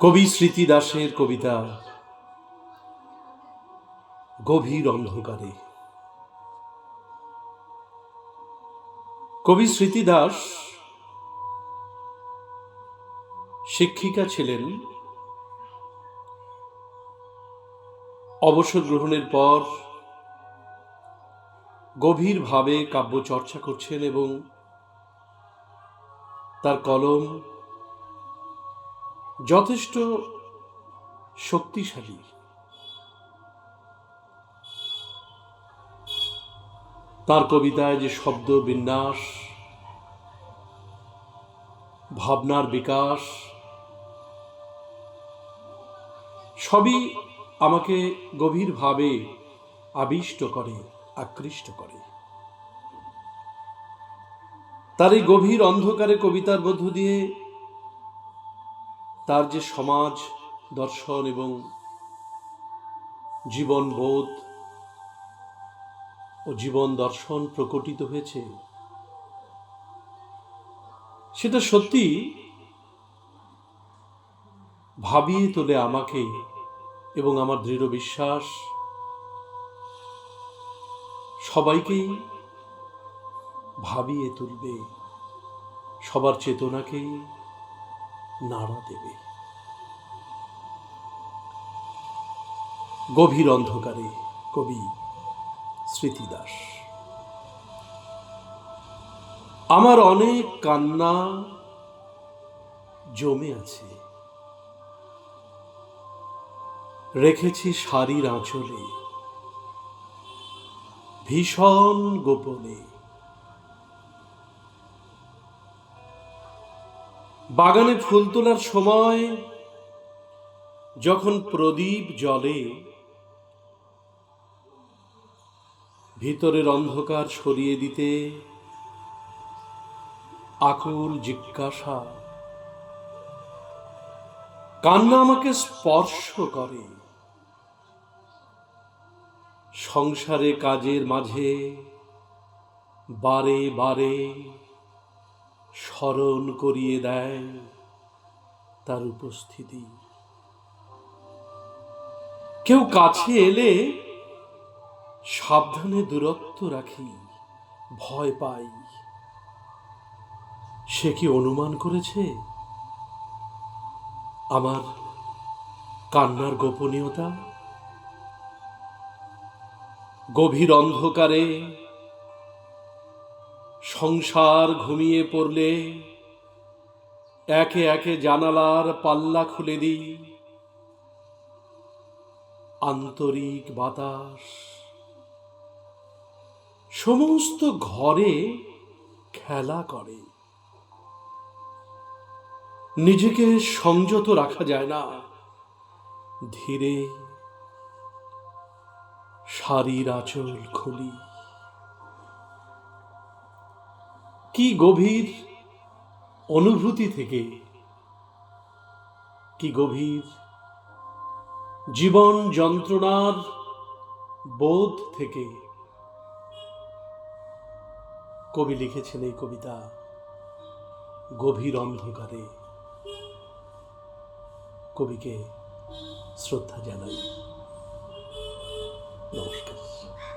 কবি স্মৃতি দাসের কবিতা গভীর অন্ধকারে। কবি স্মৃতি দাস শিক্ষিকা ছিলেন। অবসর গ্রহণের পর গভীরভাবে কাব্য চর্চা করছেন এবং তার কলম যথেষ্ট শক্তিশালী। তার কবিতায় যে শব্দ বিন্যাস, ভাবনার বিকাশ, সবই আমাকে গভীরভাবে আবিষ্ট করে, আকৃষ্ট করে। তার এই গভীর অন্ধকারে কবিতার মধ্য দিয়ে তার যে সমাজ, দর্শন এবং জীবনবোধ ও জীবন দর্শন প্রকটিত হয়েছে সেটা সত্যি ভাবিয়ে তোলে আমাকে এবং আমার দৃঢ় বিশ্বাস। সবাইকেই ভাবিয়ে তুলবে, সবার চেতনাকেই নাড়া দেবে। গভীর অন্ধকারে কবি স্মৃতি দাস। আমার অনেক কান্না জমে আছে। রেখেছি শাড়ির আঁচলে, ভীষণ গোপনে। বাগানে ফুল তোলার সময় যখন প্রদীপ জলে ভিতরের অন্ধকার সরিয়ে দিতে আকুল জিজ্ঞাসা। কান্না আমাকে স্পর্শ করে। সংসারে কাজের মাঝে বারে বারে স্মরণ করিয়ে দেয় তার উপস্থিতি। কেউ কাছে এলে সাবধানে দূরত্ব রাখি, ভয় পাই। সে কি অনুমান করেছে? আমার কান্নার গোপনীয়তা? গভীর অন্ধকারে সংসার ঘুমিয়ে পড়লে একে একে জানালার পাল্লা খুলে দিই। আন্তরিক বাতাস। সমস্ত ঘরে খেলা করে। নিজেকে সংযত রাখা যায় না। ধীরে শাড়ির আঁচল খুলি। কি গভীর অনুভূতি থেকে, কি গভীর জীবন যন্ত্রণার বোধ থেকে কবি লিখেছেন এই কবিতা, গভীর অন্ধকারে। কবিকে শ্রদ্ধা জানাই। নমস্কার।